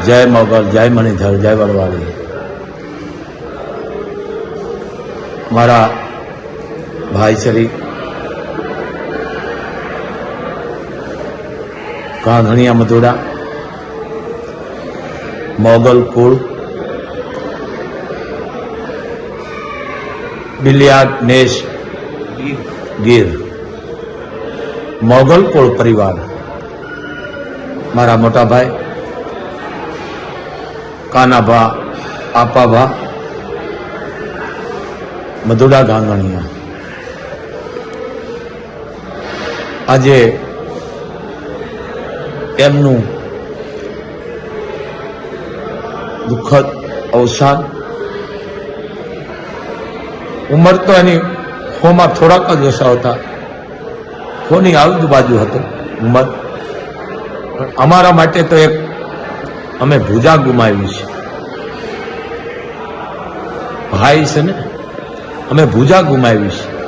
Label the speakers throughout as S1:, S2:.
S1: જય મોગલ જય મણિધર જય વડવાળી મારા ભાઈ શ્રી કાંધણિયા મધુડા મોગલ કુળ બિલિયાડ નેશ ગીર મોગલ કુળ પરિવાર મારા મોટા ભાઈ કાનાભા, આપાભા, મધુડા ગાંગણિયા. આજે એમનું દુઃખદ અવસાન. ઉંમર તો એની ખોમાં થોડાક જ ઓછા હતા જ આજુબાજુ હતું ઉંમર. પણ અમારા માટે તો એક અમે ભૂજા ગુમાવી છે. ભાઈ છે ને, અમે ભૂજા ગુમાવી છે.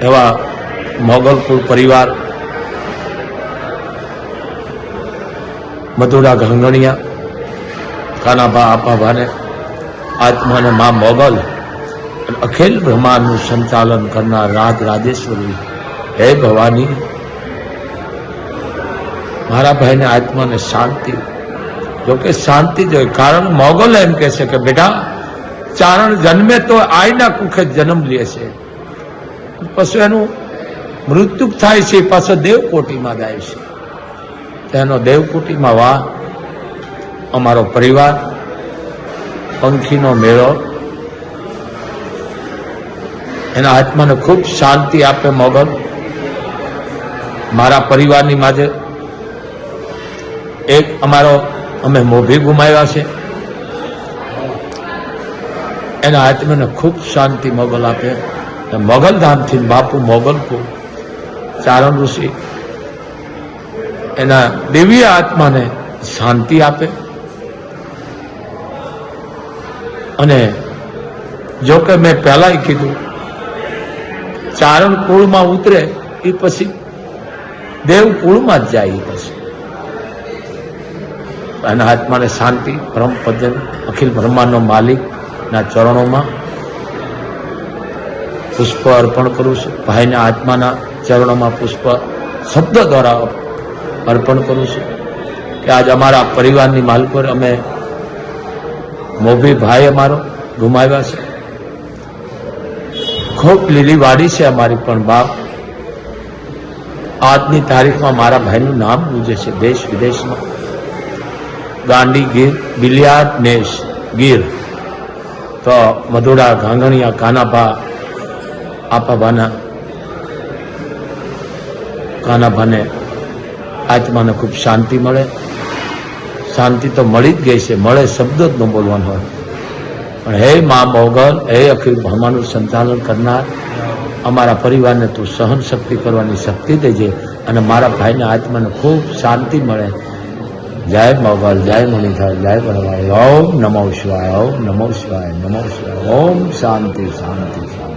S1: એવા મોગલપુર પરિવાર મધુડા ઘંગણિયા, કાનાભા આપાભાને, આત્માને મા મોગલ અખિલ બ્રહ્માંડનું સંચાલન કરનાર રાજ રાજેશ્વરી, હે ભવાની મારા ભાઈને આત્માને શાંતિ. જોકે શાંતિ જોઈએ કારણ મોગલ એમ કહે છે કે, બેટા, ચારણ જન્મે તો આઈના કુખે જન્મ લે છે. પછી એનું મૃત્યુ થાય છે, પાછો દેવકોટીમાં જાય છે. તેનો દેવકુટીમાં વાહ અમારો પરિવાર, પંખીનો મેળો, એના આત્માને ખૂબ શાંતિ આપે મોગલ. મારા પરિવારની માঝে એક અમારો, અમે મોભી ગુમાવ્યા છે. એના આત્માને ખૂબ શાંતિ મોગલ આપે. મોગલ ધામથી બાપુ મોગલપુર, ચારણ ઋષિ, એના દિવ્ય આત્માને શાંતિ આપે. અને જો કે મેં પહેલાંય કીધું, ચારણ કુળમાં ઉતરે એ પછી દેવ કુળમાં જ જાય એ પછી. એના આત્માને શાંતિ, પરમ પદન અખિલ બ્રહ્માંડનો માલિકના ચરણોમાં પુષ્પ અર્પણ કરું છું. ભાઈના આત્માના ચરણોમાં પુષ્પ શબ્દ દ્વારા અર્પણ કરું છું કે આજ અમારા પરિવારની માલ પર અમે મોભી ભાઈ અમારો ગુમાવ્યા છે. ખૂબ લીલી વાડી છે અમારી પણ બાપ. આજની તારીખમાં મારા ભાઈનું નામ ગુજે છે. દેશ વિદેશમાં ગાંડી ગીર, બિલિયાદ નેશ ગીર. તો મધુડા ઘાંઘણિયા, કાનાભા, આપાભાના કાનાભાને આત્માને ખૂબ શાંતિ મળે. શાંતિ તો મળી જ ગઈ છે, મળે શબ્દ જ ન બોલવાનો હોય. પણ હે મા મોગલ હે અખિલ બ્રહ્માંડનું સંચાલન કરનાર, અમારા પરિવારને તું સહન શક્તિ કરવાની શક્તિ દેજે અને મારા ભાઈને આત્માને ખૂબ શાંતિ મળે. જય મોગલ જય મુનિધર, જય બળવાય ઓમ નમો શિવાય, ઓમ નમો શિવાય નમો શિવાય, ઓમ શાંતિ શાંતિ શાંતિ.